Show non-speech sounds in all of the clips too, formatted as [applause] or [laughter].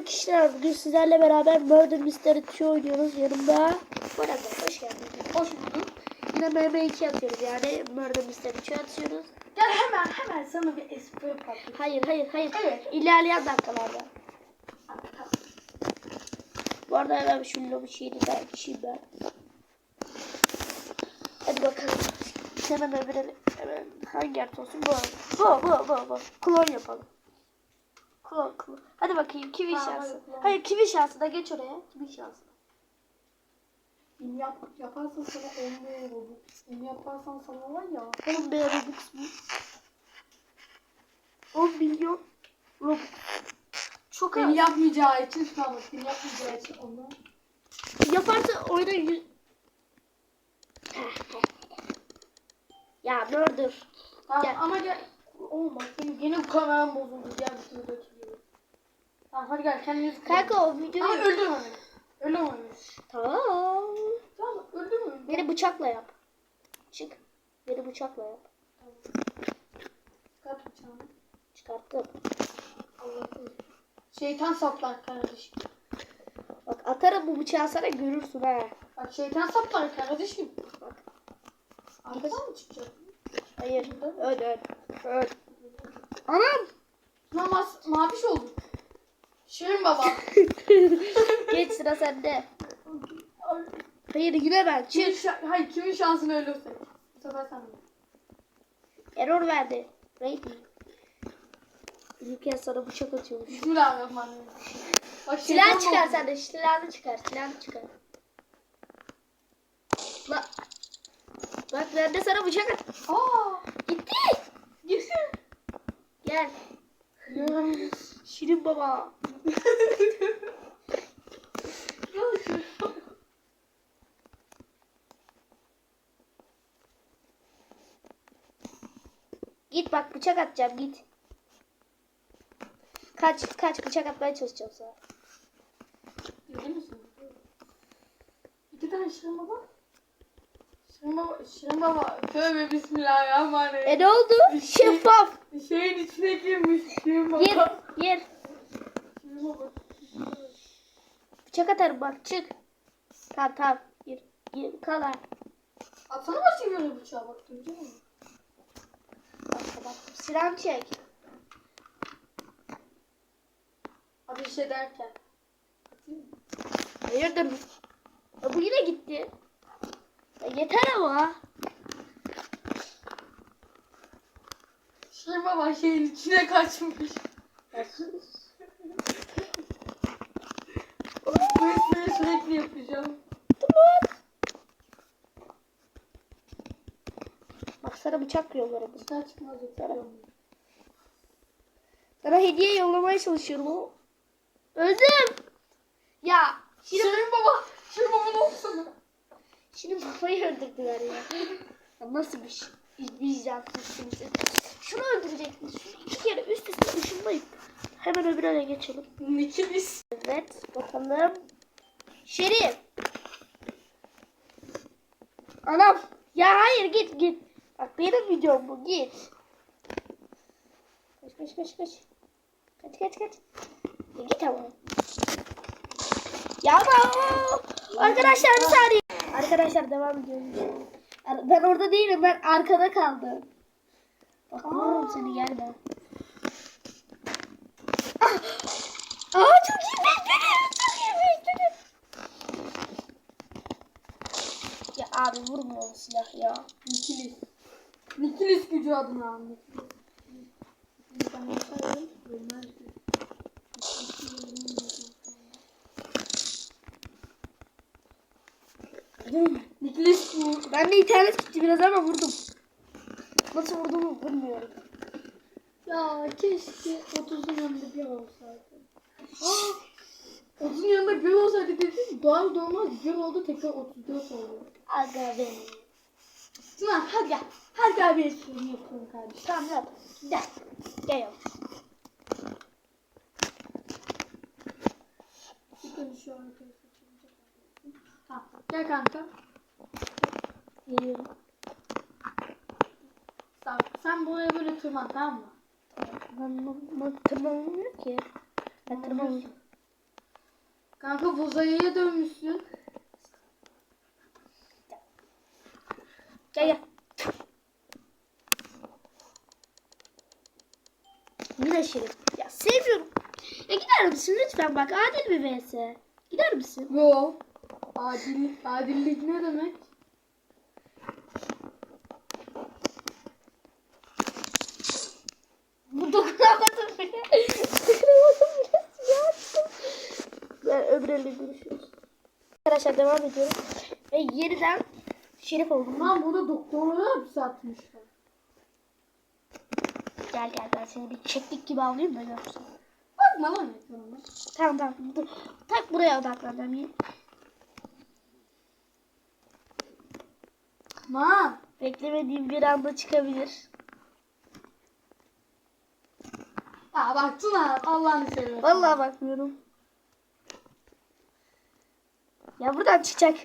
arkadaşlar. Bugün sizlerle beraber Murder Mystery 2 oynuyoruz. Yanımda arada hoş geldiniz. Hoş bulduk. Yine MM2 atıyoruz yani Murder Mystery 2 atıyoruz. Gel hemen hemen sana bir espri patlatayım. Hayır hayır hayır. Evet. İlerleyen dakikalarda. Bu arada hemen şu lobi şeyini de açayım ben. Hadi bakalım. Hemen öbürü hemen hangi harita olsun bu. Bu bu bu bu. Klon yapalım. Klon. Hadi bakayım Ha, şansı. hadi. Hayır kimin şansı da geç oraya. Kimin şansı. Bin yap, yaparsan sana 10 bin olur. Bin yaparsan sana var ya. 10 bin Robux mu? 10 milyon Robux. Çok az. yapmayacağı için şu an bin yapmayacağı için onu. Yaparsa oyuna yüz... ya murder. Tamam Gel. ama gel. Olmaz. Benim gene kameram bozuldu. Gel bir dökülüyor. Tamam hadi gel kendiniz Kanka o Ama videoyu... öldürme beni. Öldürme beni. Tamam. Tamam öldürme beni. Beni bıçakla yap. Çık. Beni bıçakla yap. Çıkart bıçağını. Çıkarttım. Allah'ım. Şeytan saplar kardeşim. Bak atarım bu bıçağı sana görürsün ha. Bak şeytan saplar kardeşim. Bak. Arkadan mı çıkacak? Hayır. Öl öl. Öl. Anam. Lan mas maviş oldu. Şirin baba. [laughs] Geç sıra sende. Hayır yine ben. Kimin Çık. şa- Hayır kimin şansını ölürsek. Bu sefer sen öl. Error verdi. Rating. Ülken sana bıçak atıyormuş. Bismillahirrahmanirrahim. Bak, şeytan çıkar oldu. sen de. Silahını çıkar. Silahını çıkar. Bak. Bak ben de sana bıçak at. Aa. Gitti. Girsin. Gel. Şirin baba. Git bak bıçak atacağım git. Kaç kaç bıçak atmaya çalışacağım sana. Girdin misin? İki tane baba. Şirin baba. Şirin baba. Tövbe bismillahirrahmanirrahim. E ne oldu? Şeffaf. Şeyin içine girmiş Şirin baba. Gir baba. Bıçak atarım bak çık. Tamam tamam. Gir. Gir kal ha. Atsana bakayım böyle bıçağa bak. Duyacak mısın? Bak bak. Silahını çek. Ateş ederken. Mı? Hayırdır? Ya bu yine gitti. Ya yeter ama. Şirin baba şeyin içine kaçmış. Espriyi sürekli yapacağım. Tamam. Bak sana bıçak yollarım. Dışarı çıkmaz yapıyorum. Sana hediye yollamaya çalışıyorum ama. Öldüm. Ya. Şirin, Şirin baba. Şirin baba ne oldu sana? Şirin babayı öldürdüler ya. ya nasıl bir şey? Vicdansızsınız. Şunu öldürecektin. Şunu iki kere üst üste ışınlayıp. Hemen öbürüne geçelim. Nikilis. Evet bakalım. Şerif. Anam. Ya hayır git git. Bak benim videom bu git. Kaç kaç kaç kaç. Kaç kaç kaç. Ya git ama. Ya ama. Arkadaşlar bir saniye. Arkadaşlar devam ediyoruz. Ben orada değilim ben arkada kaldım. Bak vururum seni gelme. Ah! Aa çok iyi bekledim. Çok iyi bekledim. Ya abi vurmuyor o silah ya. Nikilis. Nikilis gücü adına. Nikilis. Ben bu. Ben de internet gitti biraz ama vurdum. Nasıl vurduğumu bilmiyorum. Ya keşke 30'un yanında bir olsaydı. Aa, 30'un yanında bir olsaydı dedim. Doğal doğmaz bir oldu tekrar 34 oldu. Aga be. Sinan hadi gel. Hadi gel bir espri yapalım kardeşim. Tamam yap. Gel. Gel yap. Şu an Tamam. Gel kanka. Geliyorum. Sen, sen buraya böyle tırman tamam mı? Ben, ben, tırmanamıyorum ki. Ben tırmanamıyorum. Kanka bozayıya dönmüşsün. Gel gel. Yine Şerif. Ya sevmiyorum. Ya gider misin lütfen bak adil bir vs. Gider misin? Yo. Adil, adillik ne demek? Bu dokunamadım bile. dokunamadım bile. Ya. Ben görüşürüz. Arkadaşlar devam ediyorum. Ve yeniden Şerif oldum. Lan burada doktorlara hapse atmışlar. Gel gel ben seni bir çeklik gibi alayım da görsün. Bakma lan ekranıma. Tamam tamam. Dur. Tak buraya odaklanacağım yine. Ma. Beklemediğim bir anda çıkabilir. Ya bak Tuna Allah'ını seversen. Vallahi bakmıyorum. Ya buradan çıkacak.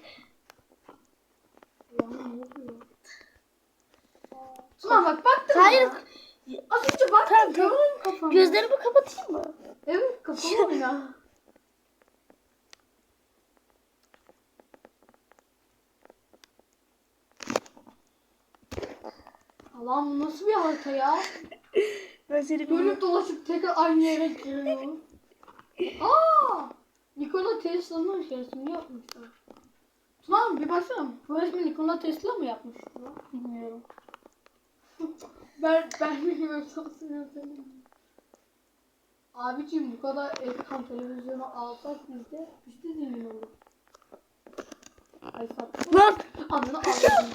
Tuna bak baktın Hayır. mı? Az önce bak. Tamam, kafanı. Gözlerimi kapatayım mı? Evet kapalı [laughs] ya. Allah'ım nasıl bir harita ya? Ben seni Dönüp dolaşıp tekrar aynı yere giriyor. [laughs] Aa! Tesla'nın resmini yapmışlar. Tuna bir baksana. Bu resmi Nikola Tesla mı yapmış? bilmiyorum. [laughs] Ben ben [laughs] bilmiyorum şansını söyleyeyim. Abiciğim bu kadar ekran televizyonu alsak biz de biz de zengin olur. Ay sattım. Lan! Anını [laughs] aldım.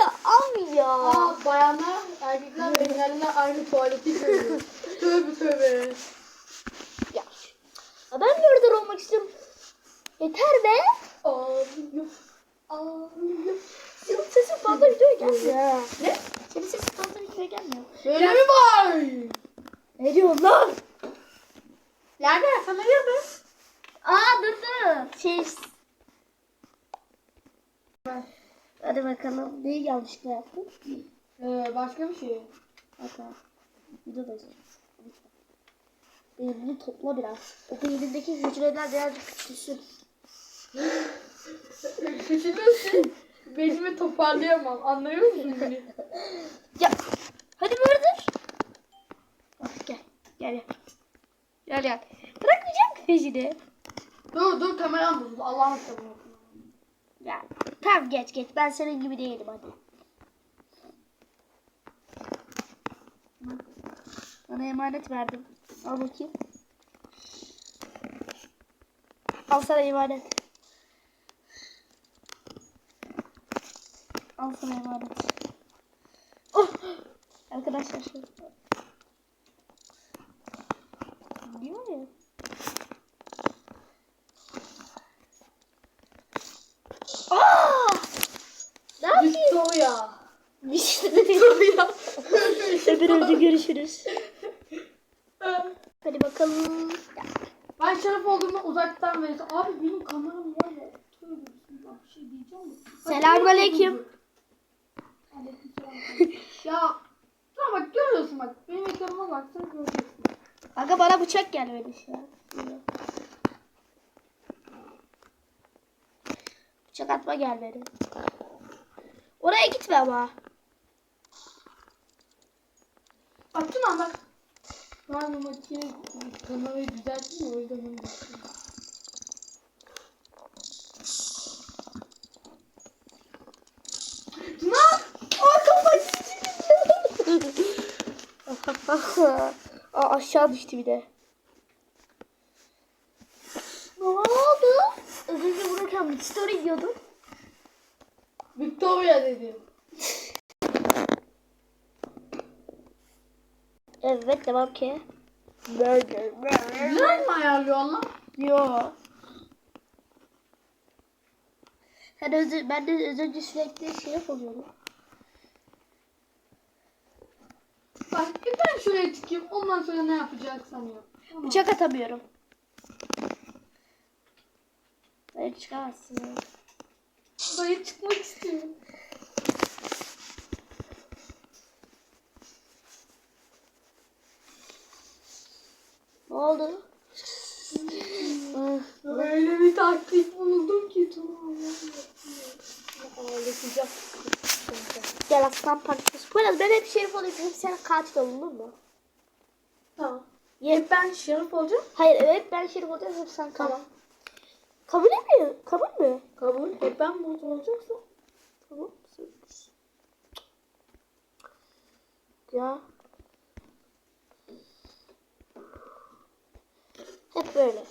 ya am ya. Aa bayanlar, erkekler, engelliler aynı tuvaleti görüyor. tövbe tövbe. Ben murder olmak istiyorum. Yeter be. Ağlıyor. Ağlıyor. Senin sesin fazla videoya gelmiyor. Ne? Senin sesin fazla videoya gelmiyor. Böyle mi var? Ne diyorsun lan? Nerede? Sana ne yapayım? Aa dur dur. Şey. Hadi bakalım. Neyi yanlışlıkla yaptın? Ee, başka bir şey. Bakalım. Videodayız. Beynini topla biraz. O beynindeki hücreler birazcık küçülsün. Küçülürsün. Beynimi toparlayamam. Anlıyor musun beni? Ya. Hadi. Bak gel. Gel gel. Gel gel. Bırakmayacağım ki peşini. dur dur kameram bozuldu. Allah'ın kitabını oku. Ya. Tamam geç geç. Ben senin gibi değilim hadi. Bana emanet verdim. Al bakayım. Al sana emanet. Al sana emanet. Oh! Arkadaşlar. Değil mi? Aa! Ne yapayım? Victoria. Victoria. Öbür önce görüşürüz. Hadi bakalım. Ben şeref olduğumu verirse. Abi benim kameram var ya. Tövbe bismillah bir şey diyeceğim mi? Selamünaleyküm. Ya Tamam bak görüyorsun bak. Benim ekranıma baksana göreceksin. Aga bana bıçak gelmedi şu an. Bıçak atma gelmedi. Oraya gitme ama. Açtın lan bak. Ben bu makine kamerayı düzelttim o yüzden onu bakıyorum. Tuna! Aa kafayı Aa, aşağı düştü bir de. Ne oldu? Az önce bir story diyordum. Victoria dedi. Evet devam ki. Burger, burger. Güzel mi ayarlıyorsun lan? Yo. Sen özü, ben de az önce sürekli şey yapıyordum. Bak bir ben şuraya çıkayım ondan sonra ne yapacaksan yap. Tamam. Bıçak atamıyorum. Hayır çıkamazsın. Buraya çıkmak istiyorum. Ne oldu? Öyle bir taktik buldum ki Tuna. Ağlatacak. Gel aslan parçası. Poyraz ben hep şerif olayım. Hep sen katil olun mu? Tamam. Hep ben şerif olacağım. Hayır evet ben şerif olacağım. Hep sen katil. Tamam. Kabul mi? Kabul mü? Kabul. Hep ben burada olacaksa. Tamam. Ya. Hep böyle.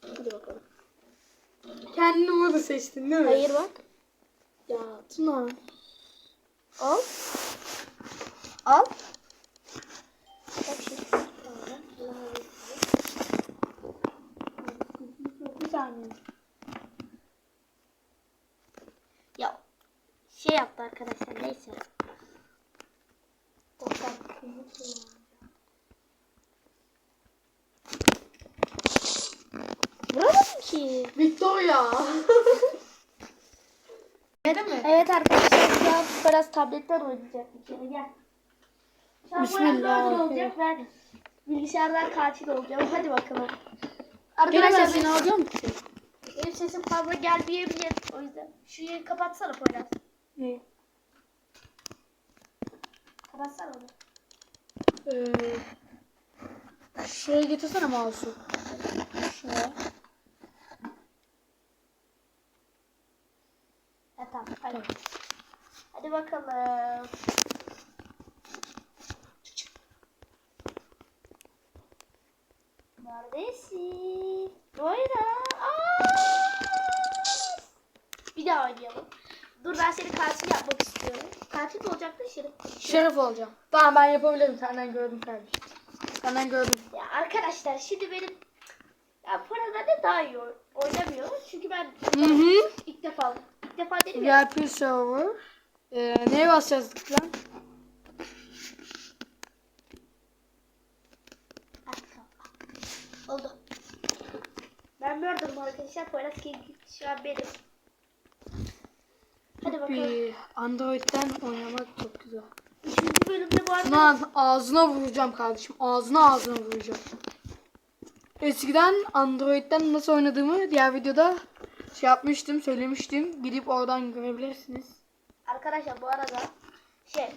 Hadi bakalım. Kendini burada seçtin değil mi? Hayır bak. Ya Tuna. Al. Al. Ya şey yaptı arkadaşlar neyse. Vuramadım ki. Victoria. [laughs] Öyle mi? Evet arkadaşlar an biraz tabletten oynayacak bir kere gel. Bismillah. Ben bilgisayardan katil olacağım. Hadi bakalım. Gene ben Arkadaşlar alacağım ki. benim sesim fazla gelmeyebilir. O yüzden şu yeri kapatsana Poyraz. Ne? Kapatsana onu. Ee, şuraya getirsene mouse'u. Şuraya. Tamam hadi. Hadi bakalım. Neredesin? Doyra. Bir daha oynayalım. Dur ben seni katil yapmak istiyorum. Katil mi olacaktı Şerif? Şerif olacağım. Tamam ben yapabilirim. Senden gördüm kardeşim. Senden gördüm. Ya arkadaşlar şimdi benim ya benden daha iyi oy- oynamıyor. Çünkü ben Hı hı. ilk defa ilk defa dedim ya. VIP server. Ee, neye basacağız lan? Oldu. Ben Murder'ım arkadaşlar. Poyraz King şu an benim. Hadi bakalım. Android'den oynamak çok güzel. Üçüncü bölümde bu arada Lan ağzına vuracağım kardeşim. Ağzına ağzına vuracağım. Eskiden Android'den nasıl oynadığımı diğer videoda şey yapmıştım, söylemiştim. Gidip oradan görebilirsiniz. arkadaşlar bu arada şey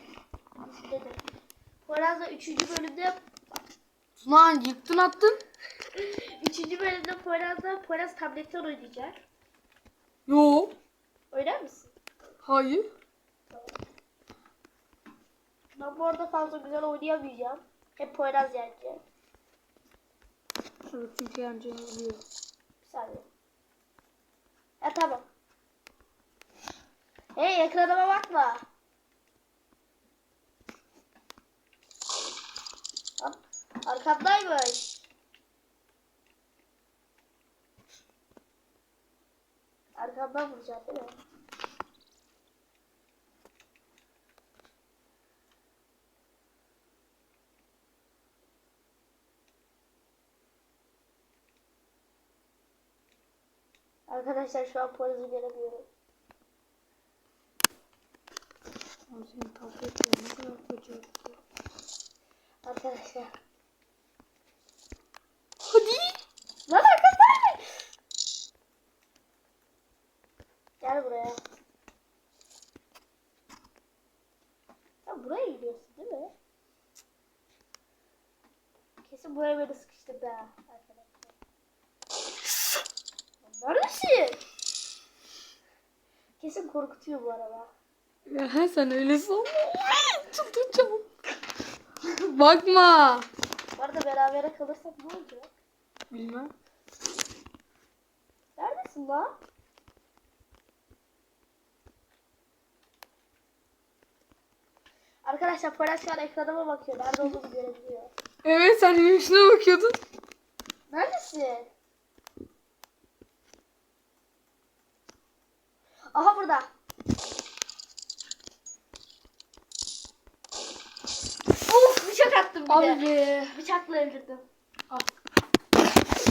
dedim. Poyraz'la üçüncü bölümde Lan yıktın attın. [laughs] üçüncü bölümde Poyraz'la Poyraz tabletten oynayacak. Yo. Oynar mısın? Hayır. Ben bu arada fazla güzel oynayamayacağım. Hep Poyraz yenecek. Evet çünkü yeneceğini biliyorum. Bir saniye. Ha tamam. Hey ekranıma bakma. Lan, Arkamdaymış. Arkamdan vuracağım değil mi? Arkadaşlar şu an Poyraz'ı göremiyorum. Ama senin tabletle ne kadar kötü. Arkadaşlar. Hadi. Lan arkamdaymış. Gel buraya. Sen buraya gidiyorsun değil mi? Kesin buraya böyle sıkıştırdı ha arkadaşlar. Lan Neredesin? Kesin korkutuyor bu araba. Ya sen öyle sanma. Tutacağım. Bakma. Bu arada berabere kalırsak ne olacak? Bilmem. Neredesin lan? Arkadaşlar Poyraz şu an ekranıma bakıyor. Nerede olduğumu görebiliyor. Evet sen üstüne bakıyordun. Neredesin? Aha burada. Of bıçak attım bir Abi de. Bıçakla öldürdüm. Al.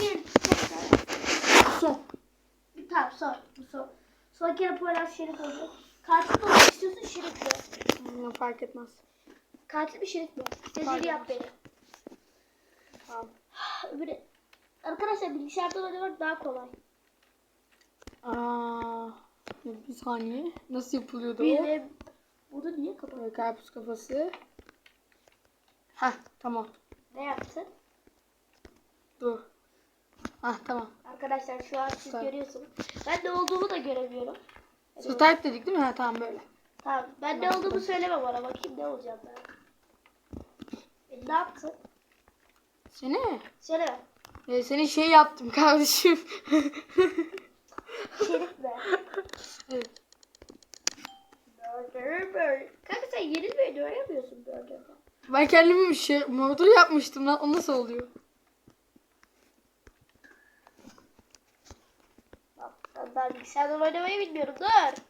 Bir, Son. tamam son. Bu son. Kere Poyraz şerif oldu. Katil olmak istiyorsun şerif de. Hmm, fark etmez. Katil bir şerif mi? Dediğini yap beni. Tamam. Öbürü... Arkadaşlar bilgisayarda oynamak daha kolay. Aa, bir saniye. Nasıl yapılıyordu o? Benim... Bunu niye? Böyle karpuz kafası. Heh tamam. Ne yaptın? Dur. Hah tamam. Arkadaşlar şu an siz Tamam. görüyorsunuz. Ben ne olduğumu da göremiyorum. Skype dedik değil mi? Ha tamam böyle. Tamam. Ben ne olduğumu söyleme bana. Bakayım ne olacağım ben. E, ne yaptın? Seni? Söyleme. Ee, seni şey yaptım kardeşim. [laughs] Şerif mi? evet. Burger burger. Kanka sen yenilmeyi öğrenmiyorsun burgerden. Ben kendimi bir şey murder yapmıştım lan. O nasıl oluyor? Ben daha bilgisayardan oynamayı bilmiyorum. Dur.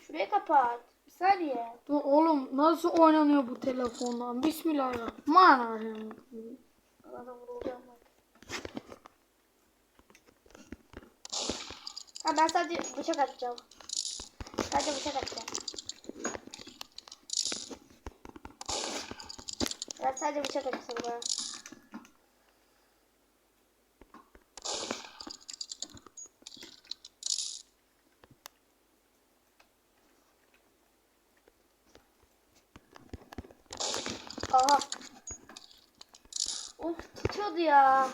Şurayı kapat. Bir saniye. Dur oğlum nasıl oynanıyor bu telefondan? Bismillahirrahmanirrahim. Bana vurulacağım Ha ben sadece bıçak atacağım. Sadece bıçak atacağım. Ben sadece bıçak atacağım ha. Aha. Of tutuyordu ya.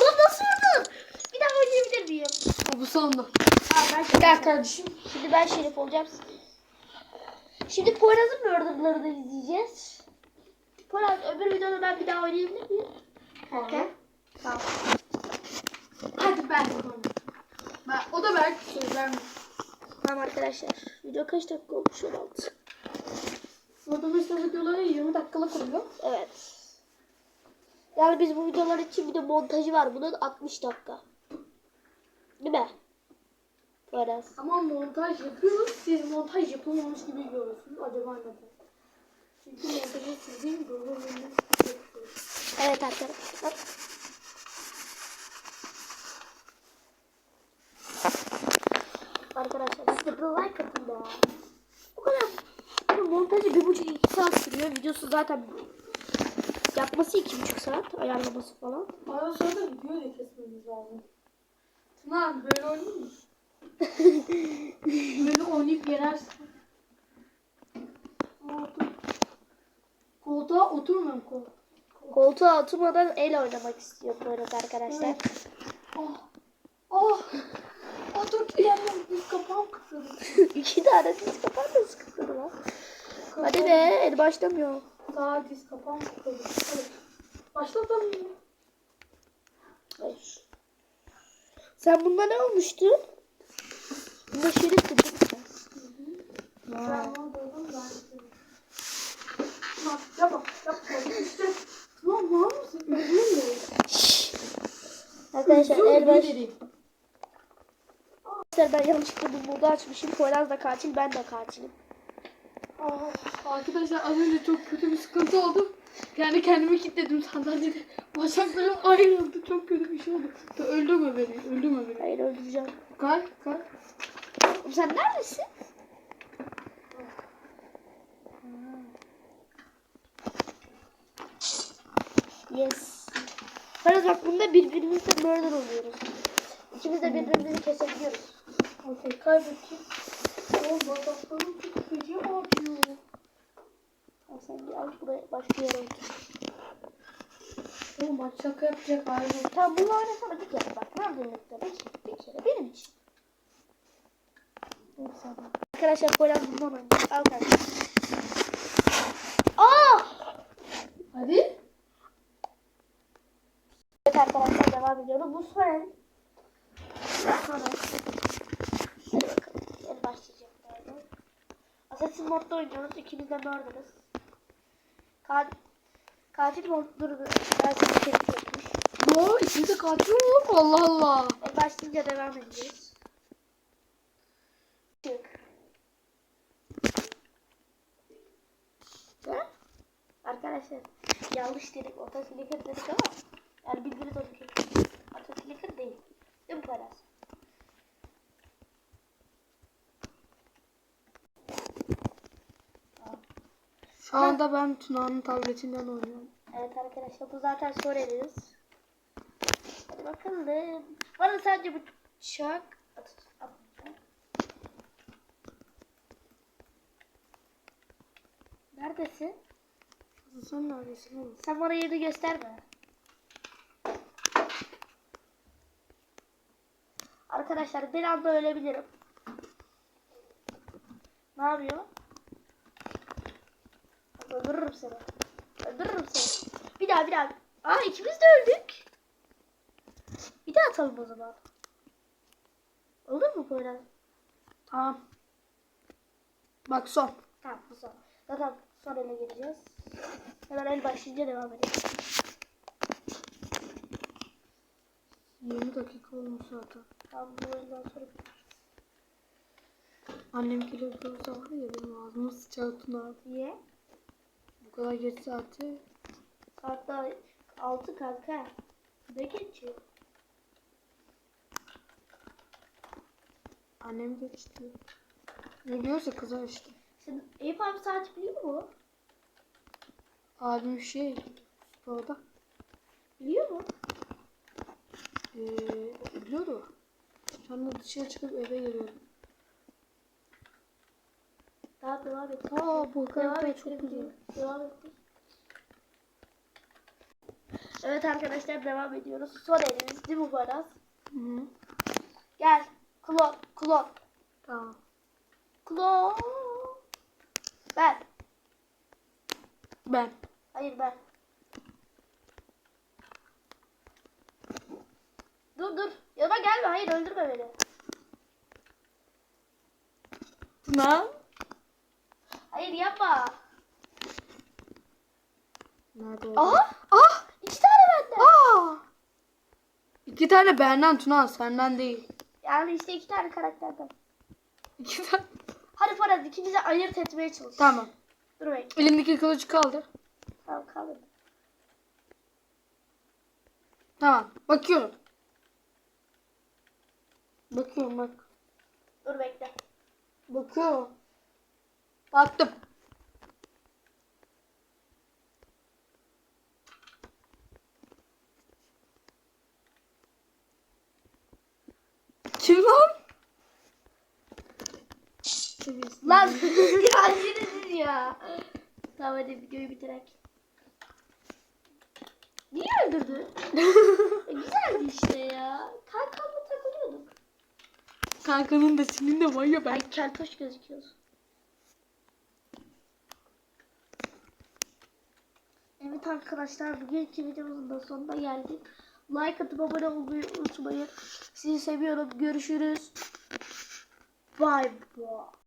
Lan nasıl vurdun? Bir daha oynayabilir miyim? O bu sondu. Aa, ben Gel kardeşim. şimdi ben şerif olacağım. Şimdi Poyraz'ın murderlarını izleyeceğiz. Poyraz öbür videoda ben bir daha oynayabilir miyim? Kanka. Tamam. Hadi ben. Ben, o da belki söyler mi? Tamam arkadaşlar. Video kaç dakika olmuş? 16. Burada mesela videoları 20 dakikalık oluyor. Evet. Yani biz bu videolar için bir de montajı var. Bunun 60 dakika. Değil mi? Poyraz. Ama montaj yapıyoruz. Siz montaj yapılmamış gibi görüyorsunuz. Acaba neden? Çünkü montajı sizin görmemeniz gerekiyor. Evet arkadaşlar. Arkadaşlar siz de bir like atın da. Bu kadar bunun montajı bir buçuk iki saat sürüyor. Videosu zaten yapması iki buçuk saat. Ayarlaması falan. Bana sonra da video da kesmemiz lazım. Tuna böyle oynayayım mı? Böyle oynayıp yenersin. Dur. Koltuğa oturmuyorum kol. Koltuğa oturmadan el oynamak istiyor Poyraz arkadaşlar. Evet. Oh. Oh. Oh iyi yapmam. Bir kapağım kısıldı. [laughs] iki tane siz kapan da sıkıntı lan. Hadi be el başlamıyor. Daha diz kapağım kısıldı. Hadi. Başlatalım. Hayır. Sen bunda ne olmuştun? Bunda şerif dedin sen. Ben onu duydum ben. Bak yapma yapma. İşte. Lan var mısın? Üzülüm de. Şşş. Arkadaşlar el baş... Arkadaşlar ben yanlışlıkla bu modu açmışım. Poyraz da katil, ben de katilim. Aa, Arkadaşlar az önce çok kötü bir sıkıntı oldu. Yani kendimi kilitledim sandalyede. [laughs] Bacaklarım ayrıldı. Çok kötü bir şey oldu. Ya Öldürme beni. Öldürme beni. Hayır öldüreceğim. Kalk kalk. Sen neredesin? Yes. Poyraz bak bunda birbirimizle murder oluyoruz. İkimiz de birbirimizi kesebiliyoruz. Okey kaybettim. O feci acıyor. Tamam, sen bir al buraya başka yere otur. Oğlum bak şaka yapacak ayrı. Tamam bunu oynasana bir kere bak. Murderlıkta bir, bir kere benim için. Arkadaşlar Poyraz bundan oynuyor. Al kardeşim. Aa! Hadi. Arkadaşlar devam ediyoruz. Bu son. Sonra. Bakalım. El başlayacak böyle. Assassin modda oynuyoruz. İkimiz de murderız. Kat Katil modları ben teklif etmiş. Yo içinde katil olur mu? Allah Allah. El başlayınca devam edeceğiz. Çık. Arkadaşlar yanlış dedik. Otosiliker dedik ama yani bildiniz otosiliker. Otosiliker değil. Değil mi Paras? Şu anda ben Tuna'nın tabletinden oynuyorum. Evet arkadaşlar bu zaten son eliniz. Hadi bakalım. Bana sadece bu çak at, atmayacağım. Neredesin? Sen neredesin oğlum? Sen bana yerini gösterme. Arkadaşlar bir anda ölebilirim. Ne yapıyor? Öldürürüm seni. Öldürürüm seni. Bir daha bir daha. Aa ikimiz de öldük. Bir daha atalım o zaman. Olur mu böyle? Tamam. Bak son. Tamam bu son. Zaten son ele geleceğiz. Hemen el başlayınca devam edelim. 20 dakika olmuş zaten. Tamam bu oyundan sonra Annem geliyor görse var ya benim ağzıma sıçartın abi. Niye? Bu kadar geç saati. Saat daha 6 kanka. Ne geçiyor? Annem geçti. Ne diyorsa kızar işte. Sen Eyüp abi saat biliyor mu? Abim şey sporda. Biliyor mu? Ee, biliyordu. Anda dışarı çıkıp eve geliyorum. Daha devam et. Aa bu et. çok güzel. Devam et. Evet arkadaşlar devam ediyoruz. Son elimiz değil mi Baraz? Hı -hı. Gel. Klon. Klon. Tamam. Klon. Ben. Ben. Hayır ben. Dur dur. Yanıma gelme. Hayır öldürme beni. Tuna. Hayır yapma. Nerede oldu? Aha. Ah! İki tane bende. Aa! İki tane benden Tuna senden değil. Yani işte iki tane karakterden. İki tane. Hadi Farad ikimizi ayırt etmeye çalış. Tamam. Dur bekle. Elimdeki kılıcı kaldır. Tamam kalın. Tamam. Bakıyorum. Bakıyorum bak. Dur bekle. Bakıyorum. Baktım. Kim lan? Lan yürüdün ya. Tamam hadi videoyu bitirek. Niye öldürdün? [laughs] E, Güzeldi işte ya. Takılıyorduk. Kankanın da senin de var ya ben. Ay keltoş gözüküyorsun. Evet arkadaşlar bugünkü videomuzun da sonuna geldik. Like atıp abone olmayı unutmayın. Sizi seviyorum. Görüşürüz. Bye bye.